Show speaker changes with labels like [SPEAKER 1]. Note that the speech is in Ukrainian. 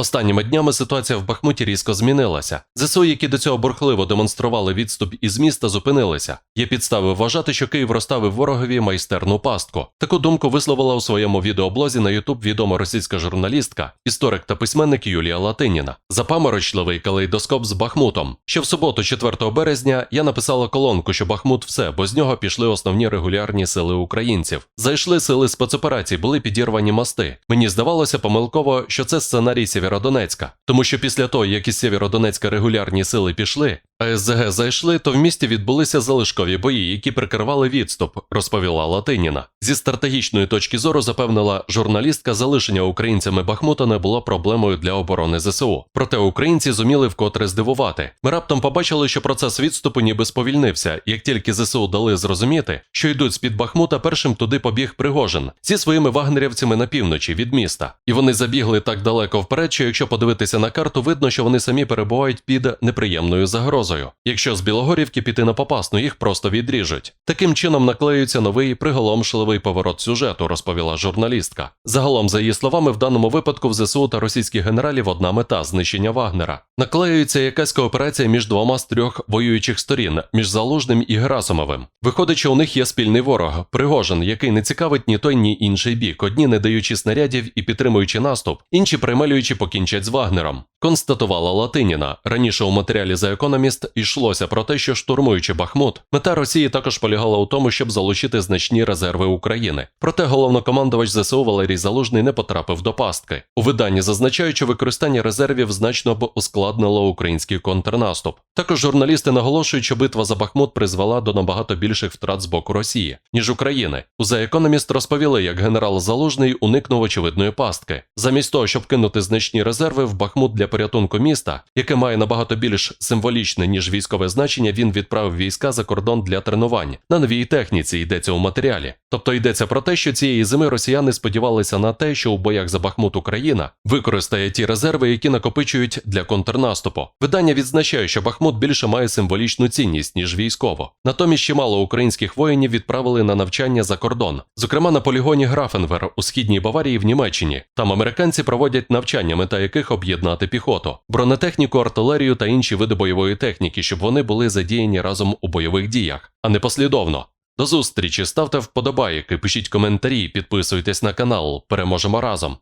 [SPEAKER 1] Останніми днями ситуація в Бахмуті різко змінилася. ЗСУ, які до цього бурхливо демонстрували відступ із міста, зупинилися. Є підстави вважати, що Київ розставив ворогові майстерну пастку. Таку думку висловила у своєму відеоблозі на Ютуб відома російська журналістка, історик та письменник Юлія Латиніна. Запаморочливий калейдоскоп з Бахмутом. Ще в суботу, 4 березня, я написала колонку, що Бахмут все, бо з нього пішли основні регулярні сили українців. Зайшли сили спецоперацій, були підірвані мости. Мені здавалося помилково, що це сценарій Сєвєродонецька, тому що після того, як із Сєвєродонецька регулярні сили пішли, а СЗГ зайшли, то в місті відбулися залишкові бої, які прикривали відступ, розповіла Латиніна. Зі стратегічної точки зору запевнила журналістка, залишення українцями Бахмута не було проблемою для оборони ЗСУ. Проте українці зуміли вкотре здивувати. Ми раптом побачили, що процес відступу ніби сповільнився. Як тільки ЗСУ дали зрозуміти, що йдуть з під Бахмута, першим туди побіг Пригожин зі своїми вагнерівцями на півночі від міста. І вони забігли так далеко вперед, що якщо подивитися на карту, видно, що вони самі перебувають під неприємною загрозою. Якщо з Білогорівки піти на попасну, їх просто відріжуть. Таким чином наклеюється новий приголомшливий поворот сюжету, розповіла журналістка. Загалом, за її словами, в даному випадку в ЗСУ та російських генералів одна мета знищення Вагнера. Наклеюється якась кооперація між двома з трьох воюючих сторін, між Залужним і Герасимовим. Виходить, що у них є спільний ворог Пригожин, який не цікавить ні той, ні інший бік. Одні не даючи снарядів і підтримуючи наступ, інші примелюючи покінчать з Вагнером. Констатувала Латиніна. Раніше у матеріалі за економіст йшлося про те, що штурмуючи Бахмут, мета Росії також полягала у тому, щоб залучити значні резерви України. Проте головнокомандувач ЗСУ Валерій Залужний не потрапив до пастки. У виданні зазначають, що використання резервів значно б ускладнило український контрнаступ. Також журналісти наголошують, що битва за Бахмут призвела до набагато більших втрат з боку Росії, ніж України. У The Economist розповіли, як генерал Залужний уникнув очевидної пастки. Замість того, щоб кинути значні резерви в Бахмут для порятунку міста, яке має набагато більш символічне ніж військове значення, він відправив війська за кордон для тренувань на новій техніці. Йдеться у матеріалі. Тобто йдеться про те, що цієї зими росіяни сподівалися на те, що у боях за Бахмут Україна використає ті резерви, які накопичують для контрнаступу. Видання відзначає, що Бахмут більше має символічну цінність ніж військово. Натомість чимало українських воїнів відправили на навчання за кордон, зокрема на полігоні Графенвер у східній Баварії в Німеччині. Там американці проводять навчання, мета яких об'єднати піхоту, бронетехніку, артилерію та інші види бойової техніки, щоб вони були задіяні разом у бойових діях, а не послідовно. До зустрічі, ставте вподобайки, пишіть коментарі, підписуйтесь на канал. Переможемо разом.